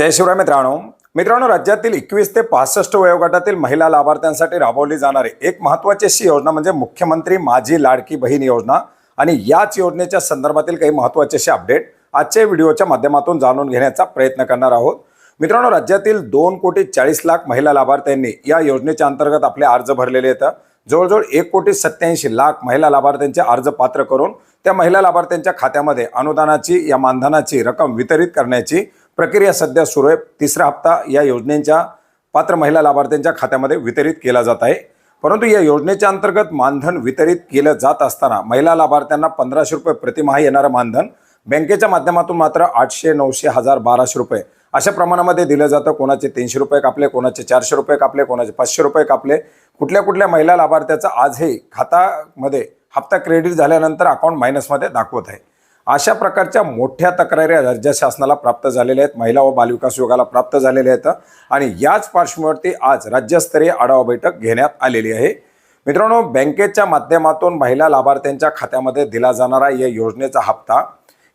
जय शिवराय मित्रांनो. मित्रांनो राज्यातील एकवीस ते पासष्ट वयोगटातील महिला लाभार्थ्यांसाठी राबवली जाणारी एक महत्वाची अशी योजना म्हणजे मुख्यमंत्री माझी लाडकी बहीण योजना. आणि याच योजनेच्या संदर्भातील काही महत्त्वाचे असे अपडेट आजच्या व्हिडिओच्या माध्यमातून जाणून घेण्याचा प्रयत्न करणार आहोत. मित्रांनो राज्यातील दोन कोटी चाळीस लाख महिला लाभार्थ्यांनी या योजनेच्या अंतर्गत आपले अर्ज भरलेले आहेत जवळजवळ एक कोटी सत्याऐंशी लाख महिला लाभार्थ्यांचे अर्ज पात्र करून त्या महिला लाभार्थ्यांच्या खात्यामध्ये अनुदानाची या मानधनाची रक्कम वितरित करण्याची प्रक्रिया सध्या सुरू आहे. तिसरा हप्ता या योजनेच्या पात्र महिला लाभार्थ्यांच्या खात्यामध्ये वितरित केला जात आहे. परंतु या योजनेच्या अंतर्गत मानधन वितरित केलं जात असताना महिला लाभार्थ्यांना पंधराशे रुपये प्रतिमाह येणारं मानधन बँकेच्या माध्यमातून मात्र आठशे नऊशे हजार बाराशे रुपये अशा प्रमाणामध्ये दिलं जातं. कोणाचे तीनशे रुपये कापले कोणाचे चारशे रुपये कापले कोणाचे पाचशे रुपये कापले. कुठल्या कुठल्या महिला लाभार्थ्याचं आजही खातामध्ये हप्ता क्रेडिट झाल्यानंतर अकाउंट मायनसमध्ये दाखवत आहे. अशा प्रकारच्या मोठ्या तक्रारी राज्य शासनाला प्राप्त झालेल्या आहेत. महिला व बालविकास विभागाला प्राप्त झालेल्या आहेत. आणि याच पार्श्वभूमीवरती आज राज्यस्तरीय आढावा बैठक घेण्यात आलेली आहे. मित्रांनो बँकेच्या माध्यमातून महिला लाभार्थ्यांच्या खात्यामध्ये दिला जाणारा या योजनेचा हप्ता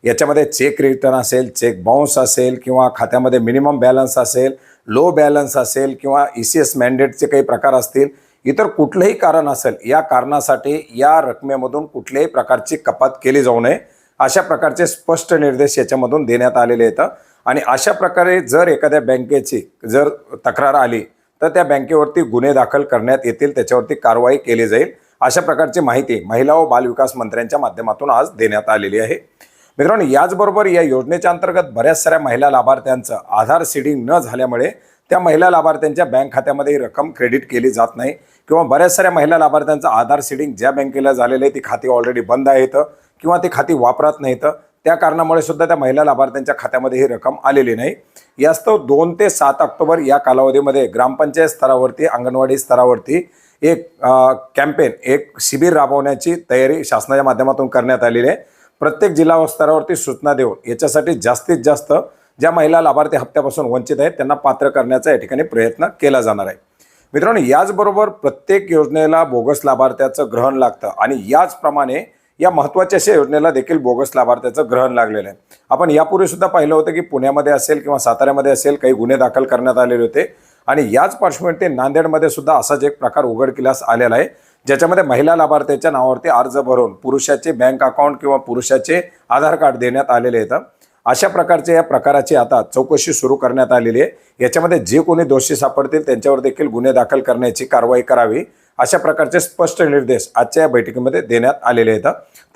याच्यामध्ये चेक रिटर्न असेल चेक बाउन्स असेल किंवा खात्यामध्ये मिनिमम बॅलन्स असेल लो बॅलन्स असेल किंवा ई सी एस मॅन्डेटचे काही प्रकार असतील इतर कुठलंही कारण असेल या कारणासाठी या रकमेमधून कुठल्याही प्रकारची कपात केली जाऊ नये. अशा प्रकारचे स्पष्ट निर्देश याच्यामधून देण्यात आलेले आहेत. आणि अशा प्रकारे जर एखाद्या बँकेची जर तक्रार आली तर त्या बँकेवरती गुन्हे दाखल करण्यात येतील त्याच्यावरती कारवाई केली जाईल. अशा प्रकारची माहिती महिला व बालविकास मंत्र्यांच्या माध्यमातून आज देण्यात आलेली आहे. मित्रांनो याचबरोबर या योजनेच्या अंतर्गत बऱ्याच साऱ्या महिला लाभार्थ्यांचं आधार सीडिंग न झाल्यामुळे त्या महिला लाभार्थ्यांच्या बँक खात्यामध्ये ही रक्कम क्रेडिट केली जात नाही किंवा बऱ्याच साऱ्या महिला लाभार्थ्यांचं आधार सीडिंग ज्या बँकेला झालेलं आहे ती खाती ऑलरेडी बंद आहेत किंवा ती खाती वापरत नाहीत. त्या कारणामुळे सुद्धा त्या महिला लाभार्थ्यांच्या खात्यामध्ये ही रक्कम आलेली नाही. यास्तव दोन ते सात ऑक्टोबर या कालावधीमध्ये ग्रामपंचायत स्तरावरती अंगणवाडी स्तरावरती एक कॅम्पेन एक शिबिर राबवण्याची तयारी शासनाच्या माध्यमातून करण्यात आलेली आहे. प्रत्येक जिल्हा स्तरावरती सूचना देऊन याच्यासाठी जास्तीत जास्त ज्या महिला लाभार्थी हप्त्यापासून वंचित आहेत त्यांना पात्र करण्याचा या ठिकाणी प्रयत्न केला जाणार आहे. मित्रांनो याचबरोबर प्रत्येक योजनेला बोगस लाभार्थ्याचं ग्रहण लागतं आणि याचप्रमाणे या महत्त्वाच्या अशा योजनेला देखील बोगस लाभार्थ्याचं ग्रहण लागलेलं आहे. आपण यापूर्वी सुद्धा पाहिलं होतं की पुण्यामध्ये असेल किंवा साताऱ्यामध्ये असेल काही गुन्हे दाखल करण्यात आलेले होते. आणि याच पार्श्वभूमीवर नांदेडमध्ये सुद्धा असाच एक प्रकार उघडकीलास आलेला आहे ज्याच्यामध्ये महिला लाभार्थ्याच्या नावावरती अर्ज भरून पुरुषाचे बँक अकाउंट किंवा पुरुषाचे आधार कार्ड देण्यात आलेले आहेत. अशा प्रकारच्या या प्रकाराची आता चौकशी सुरू करण्यात आलेली आहे. याच्यामध्ये जे कोणी दोषी सापडतील त्यांच्यावर देखील गुन्हे दाखल करण्याची कारवाई करावी अशा प्रकारचे स्पष्ट निर्देश आजच्या या बैठकीमध्ये देण्यात आलेले आहेत.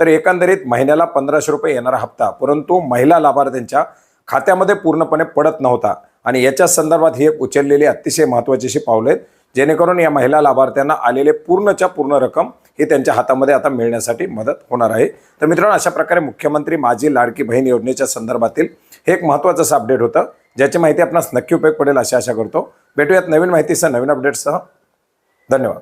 तर एकंदरीत महिन्याला पंधराशे रुपये येणारा हप्ता परंतु महिला लाभार्थ्यांच्या खात्यामध्ये पूर्णपणे पडत नव्हता. आणि याच्या संदर्भात ही एक उचललेली अतिशय महत्त्वाची अशी पावलं आहेत. जेणेकरून या महिला लाभार्थ्यांना आलेले पूर्णच्या पूर्ण रक्कम ही त्यांच्या हातामध्ये आता मिळण्यासाठी मदत होणार आहे. तर मित्रांनो अशा प्रकारे मुख्यमंत्री माझी लाडकी बहीण योजनेच्या संदर्भातील हे एक महत्त्वाचं असं अपडेट होतं ज्याची माहिती आपणास नक्की उपयोग पडेल अशी आशा करतो. भेटूयात नवीन माहितीसह नवीन अपडेट्ससह धन्यवाद.